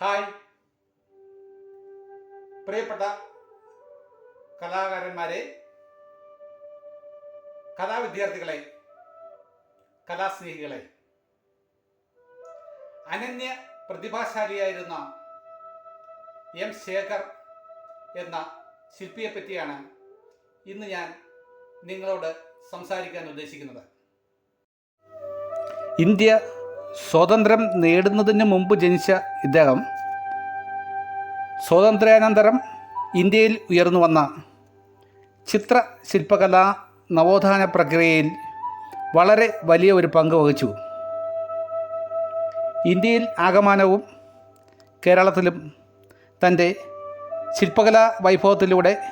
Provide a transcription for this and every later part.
Hi. പ്രിയപ്പെട്ട കലാകാരന്മാരെ കലാവിദ്യാർത്ഥികളെ കലാസ്നേഹികളെ അനന്യ പ്രതിഭാശാലിയായിരുന്ന എം ശേഖർ എന്ന ശില്പിയെ പറ്റിയാണ് ഇന്ന് ഞാൻ നിങ്ങളോട് സംസാരിക്കാൻ ഉദ്ദേശിക്കുന്നത്. ഇന്ത്യ സ്വാതന്ത്ര്യം നേടുന്നതിന് മുമ്പ് ജനിച്ച ഇദ്ദേഹം സ്വാതന്ത്ര്യാനന്തരം ഇന്ത്യയിൽ ഉയർന്നു വന്ന ചിത്ര ശില്പകലാ നവോത്ഥാന പ്രക്രിയയിൽ വളരെ വലിയ ഒരു പങ്ക് വഹിച്ചു. ഇന്ത്യയിൽ ആകമാനവും കേരളത്തിലും തന്റെ ശില്പകലാ വൈഭവത്തിലൂടെ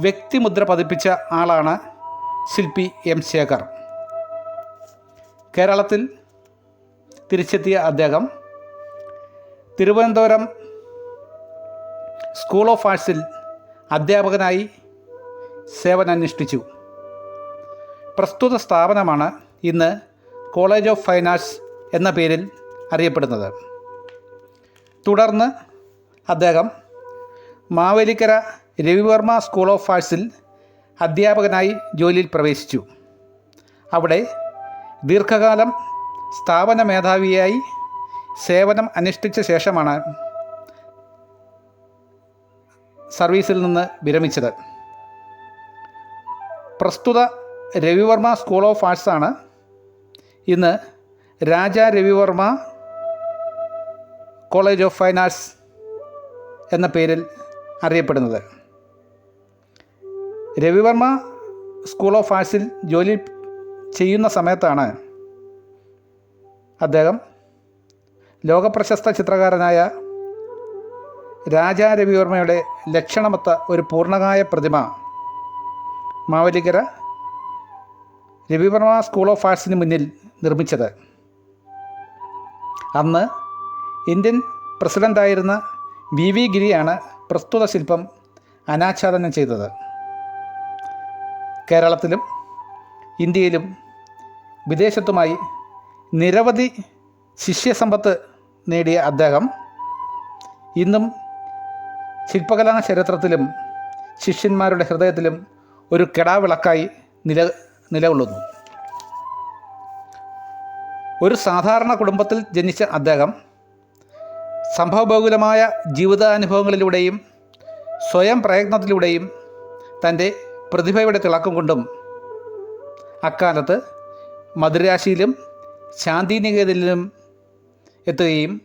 വ്യക്തിമുദ്ര പതിപ്പിച്ച ആളാണ് ശില്പി എം ശേഖർ. കേരളത്തിൽ തിരിച്ചെത്തിയ അദ്ദേഹം തിരുവനന്തപുരം സ്കൂൾ ഓഫ് ആർട്സിൽ അധ്യാപകനായി സേവനമനുഷ്ഠിച്ചു പ്രസ്തുത സ്ഥാപനമാണ് ഇന്ന് കോളേജ് ഓഫ് ഫൈൻ ആർട്സ് എന്ന പേരിൽ അറിയപ്പെടുന്നത്. തുടർന്ന് അദ്ദേഹം മാവേലിക്കര രവിവർമ്മ സ്കൂൾ ഓഫ് ആർട്സിൽ അധ്യാപകനായി ജോലിയിൽ പ്രവേശിച്ചു. അവിടെ ദീർഘകാലം സ്ഥാപന മേധാവിയായി സേവനം അനുഷ്ഠിച്ച ശേഷമാണ് സർവീസിൽ നിന്ന് വിരമിച്ചത്. പ്രസ്തുത രവിവർമ്മ സ്കൂൾ ഓഫ് ആർട്സാണ് ഇന്ന് Raja Ravi Varma college of fine arts എന്ന പേരിൽ അറിയപ്പെടുന്നത്. രവിവർമ്മ സ്കൂൾ ഓഫ് ആർട്സിൽ ജോലി ചെയ്യുന്ന സമയത്താണ് ലോകപ്രശസ്ത ചിത്രകാരനായ രാജാ രവിവർമ്മയുടെ ലക്ഷണമൊത്ത ഒരു പൂർണകായ പ്രതിമ മാവലിക്കര രവിവർമ്മ സ്കൂൾ ഓഫ് ആർട്സിന് മുന്നിൽ നിർമ്മിച്ചത്. അന്ന് ഇന്ത്യൻ പ്രസിഡന്റായിരുന്ന വി വി ഗിരിയാണ് പ്രസ്തുത ശില്പം അനാച്ഛാദനം ചെയ്തത്. കേരളത്തിലും ഇന്ത്യയിലും വിദേശത്തുമായി നിരവധി ശിഷ്യസമ്പത്ത് നേടിയ അദ്ദേഹം ഇന്നും ശില്പകലാ ചരിത്രത്തിലും ശിഷ്യന്മാരുടെ ഹൃദയത്തിലും ഒരു കെടാവിളക്കായി നില നിലകൊള്ളുന്നു. ഒരു സാധാരണ കുടുംബത്തിൽ ജനിച്ച അദ്ദേഹം സംഭവബഹുലമായ ജീവിതാനുഭവങ്ങളിലൂടെയും സ്വയം പ്രയത്നത്തിലൂടെയും തന്റെ പ്രതിഭയുടെ തിളക്കം കൊണ്ടും അക്കാലത്ത് മധുരാശിയിലും ശാന്തിനികേതനിലും എത്തുകയും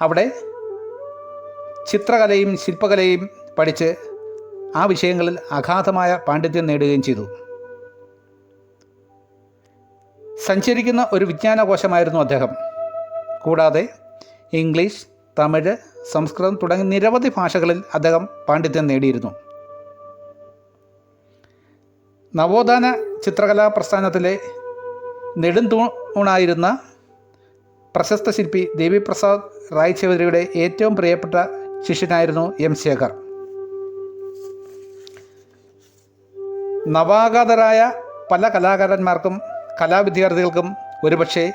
അവിടെ ചിത്രകലയും ശില്പകലയും പഠിച്ച് ആ വിഷയങ്ങളിൽ അഗാധമായ പാണ്ഡിത്യം നേടുകയും ചെയ്തു. സഞ്ചരിക്കുന്ന ഒരു വിജ്ഞാനകോശമായിരുന്നു അദ്ദേഹം. കൂടാതെ ഇംഗ്ലീഷ് തമിഴ് സംസ്കൃതം തുടങ്ങിയ നിരവധി ഭാഷകളിൽ അദ്ദേഹം പാണ്ഡിത്യം നേടിയിരുന്നു. നവോത്ഥാന ചിത്രകലാ പ്രസ്ഥാനത്തിലെ നെടുന്തൂണായിരുന്ന പ്രശസ്ത ശില്പി ദേവിപ്രസാദ് റായ് ചൗധരിയുടെ ഏറ്റവും പ്രിയപ്പെട്ട ശിഷ്യനായിരുന്നു എം ശേഖർ. നവാഗതരായ പല കലാകാരന്മാർക്കും കലാവിദ്യാർത്ഥികൾക്കും ഒരുപക്ഷെ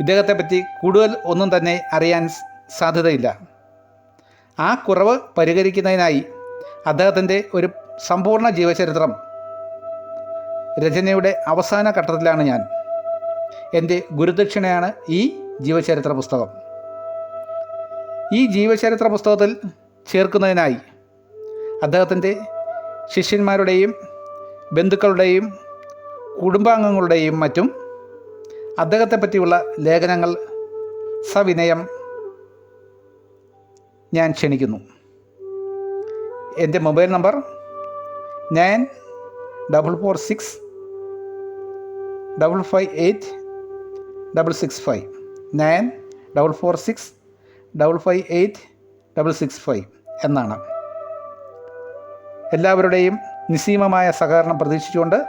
ഇദ്ദേഹത്തെപ്പറ്റി കൂടുതൽ ഒന്നും തന്നെ അറിയാൻ സാധ്യതയില്ല. ആ കുറവ് പരിഹരിക്കുന്നതിനായി അദ്ദേഹത്തിന്റെ ഒരു സമ്പൂർണ ജീവചരിത്രം രചനയുടെ അവസാന ഘട്ടത്തിലാണ് ഞാൻ. എന്റെ ഗുരുദക്ഷിണയാണ് ഈ ജീവചരിത്ര പുസ്തകം. ഈ ജീവചരിത്ര പുസ്തകത്തിൽ ചേർക്കുന്നതിനായി അദ്ദേഹത്തിന്റെ ശിഷ്യന്മാരുടെയും ബന്ധുക്കളുടെയും കുടുംബാംഗങ്ങളുടെയും മറ്റും അദ്ദേഹത്തെ പറ്റിയുള്ള ലേഖനങ്ങൾ സവിനയം ഞാൻ ക്ഷണിക്കുന്നു. എന്റെ mobile number nine double four six double five eight double six five nine double four six double five eight double six five എന്നാണ്. എല്ലാവരുടെയും നിസ്സീമമായ സഹകരണം പ്രതീക്ഷിച്ചുകൊണ്ട്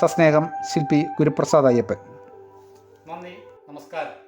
സസ്നേഹം ശില്പി ഗുരുപ്രസാദ് അയ്യപ്പൻ. നന്ദി നമസ്കാരം.